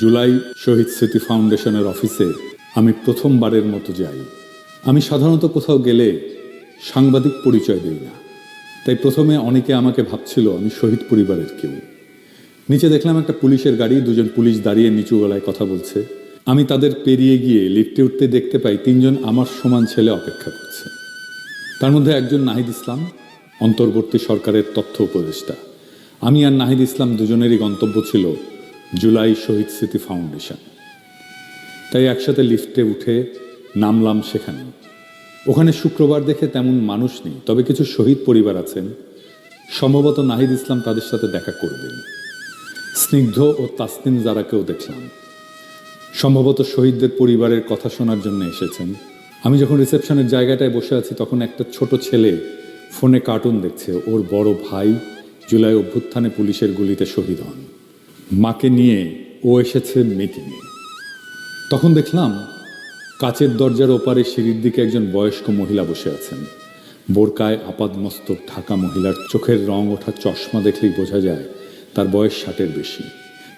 জুলাই শহীদ স্মৃতি ফাউন্ডেশনের অফিসে আমি প্রথমবারের মতো যাই। আমি সাধারণত কোথাও গেলে সাংবাদিক পরিচয় দিই না। তাই প্রথমে অনেকে আমাকে ভাবছিল আমি শহীদ পরিবারের কেউ। নিচে দেখলাম একটা পুলিশের গাড়ি, দুজন পুলিশ দাঁড়িয়ে নিচু গলায় কথা বলছে। আমি তাদের পেরিয়ে গিয়ে লিফটে উঠতে দেখতে পাই তিনজন আমার সমান ছেলে অপেক্ষা করছে। তার মধ্যে একজন নাহিদ ইসলাম, অন্তর্বর্তী সরকারের তথ্য উপদেষ্টা। আমি আর নাহিদ ইসলাম দুজনেরই গন্তব্য ছিল জুলাই শহীদ স্মৃতি ফাউন্ডেশন। তাই একসাথে লিফটে উঠে নামলাম সেখানে। ওখানে শুক্রবার দেখে তেমন মানুষ নেই, তবে কিছু শহীদ পরিবার আছেন। সম্ভবত নাহিদ ইসলাম তাদের সাথে দেখা করবেন। স্নিগ্ধ ও তাসনিম জারাকেও দেখলাম। সম্ভবত শহীদদের পরিবারের কথা শোনার জন্য এসেছেন। আমি যখন রিসেপশনের জায়গাটায় বসে আছি, তখন একটা ছোট ছেলে ফোনে কার্টুন দেখছে। ওর বড় ভাই জুলাই অভ্যুত্থানে পুলিশের গুলিতে শহীদ হন। মাকে নিয়ে ও এসেছে মিটিংয়ে তখন দেখলাম কাচের দরজার ওপারে সিঁড়ির দিকে একজন বয়স্ক মহিলা বসে আছেন। বোরকায় আপাদমস্তক ঢাকা মহিলার চোখের রং ওঠা চশমা দেখলেই বোঝা যায় তার বয়স ষাটের বেশি।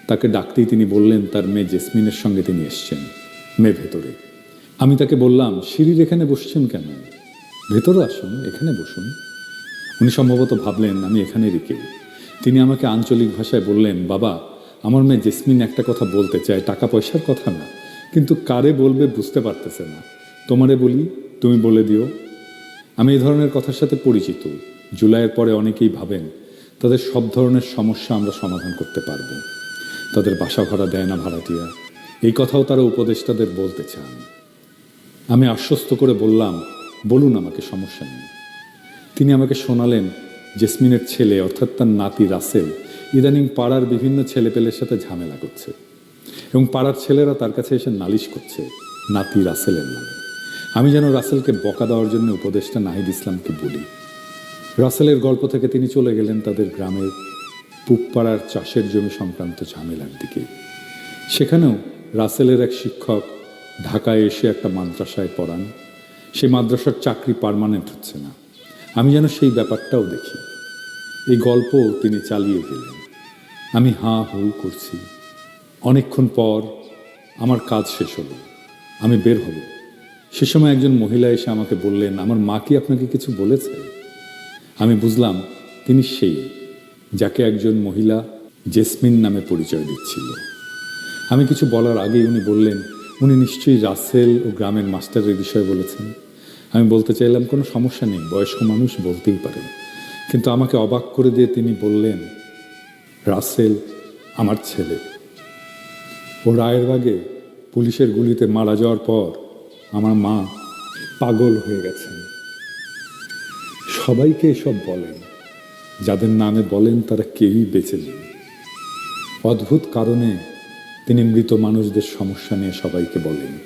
তাকে ডাকতেই তিনি বললেন, তার মেয়ে জেসমিনের সঙ্গে তিনি এসছেন মেয়ে ভেতরে। আমি তাকে বললাম, সিঁড়ির এখানে বসছেন কেন? ভেতরে আসুন, এখানে বসুন। উনি সম্ভবত ভাবলেন, আমি এখানেরই কেউ তিনি আমাকে আঞ্চলিক ভাষায় বললেন, বাবা আমার মেয়ে জেসমিন একটা কথা বলতে চায়, টাকা পয়সার কথা না। কিন্তু কারে বলবে বুঝতে পারতেছে না। তোমারে বলি, তুমি বলে দিও। আমি এই ধরনের কথার সাথে পরিচিত। জুলাইয়ের পরে অনেকেই ভাবেন, তাদের সব ধরনের সমস্যা আমরা সমাধান করতে পারব। তাদের বাসা ভাড়া দেয় না ভাড়াটিয়া। এই কথাও তারা উপদেষ্টাদের বলতে চান। আমি আশ্বস্ত করে বললাম, বলুন আমাকে, সমস্যা নেই। তিনি আমাকে শোনালেন, জেসমিনের ছেলে, অর্থাৎ তার নাতি রাসেল ইদানিং পাড়ার বিভিন্ন ছেলেপেলের সাথে ঝামেলা করছে এবং পাড়ার ছেলেরা তার কাছে এসে নালিশ করছে, নাতি রাসেলের নামে। আমি যেন রাসেলকে বকা দেওয়ার জন্য উপদেশটা নাহিদ ইসলামকে বলি। রাসেলের গল্প থেকে তিনি চলে গেলেন তাদের গ্রামের পুকপাড়ার চাষের জমি সংক্রান্ত ঝামেলার দিকে। সেখানেও রাসেলের এক শিক্ষক ঢাকায় এসে একটা মাদ্রাসায় পড়ান। সেই মাদ্রাসার চাকরি পারমানেন্ট হচ্ছে না। আমি যেন সেই ব্যাপারটাও দেখি। এই গল্প তিনি চালিয়ে গেলেন। আমি হাঁ হু করছি। অনেকক্ষণ পর আমার কাজ শেষ হলো। আমি বের হব। সে সময় একজন মহিলা এসে আমাকে বললেন, আমার মা কি আপনাকে কিছু বলেছে? আমি বুঝলাম তিনি সেই, যাকে একজন মহিলা জেসমিন নামে পরিচয় দিচ্ছিল। আমি কিছু বলার আগেই উনি বললেন, উনি নিশ্চয়ই রাসেল ও গ্রামের মাস্টারের বিষয়ে বলেছেন। আমি বলতে চাইলাম, কোনো সমস্যা নেই, বয়স্ক মানুষ বলতেই পারেন। কিন্তু আমাকে অবাক করে দিয়ে তিনি বললেন, রাসেল, আমার ছেলে। ও রায়ের বাগে পুলিশের গুলিতে মারা যাওয়ার পর আমার মা পাগল হয়ে গেছেন। সবাইকে এসব বলেন। যাদের নামে বলেন তারা কেউই বেঁচে নেই। অদ্ভুত কারণে তিনি মৃত মানুষদের সমস্যা নিয়ে সবাইকে বলেন।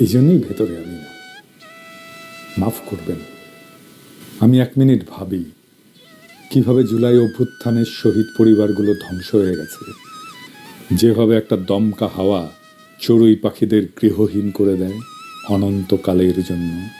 এই জন্যই ভেতরে আমি না। মাফ করবেন। আমি এক মিনিট ভাবি কীভাবে জুলাই অভ্যুত্থানের শহীদ পরিবারগুলো ধ্বংস হয়ে গেছে? যেভাবে একটা দমকা হাওয়া চড়ুই পাখিদের গৃহহীন করে দেয় অনন্তকালের জন্য।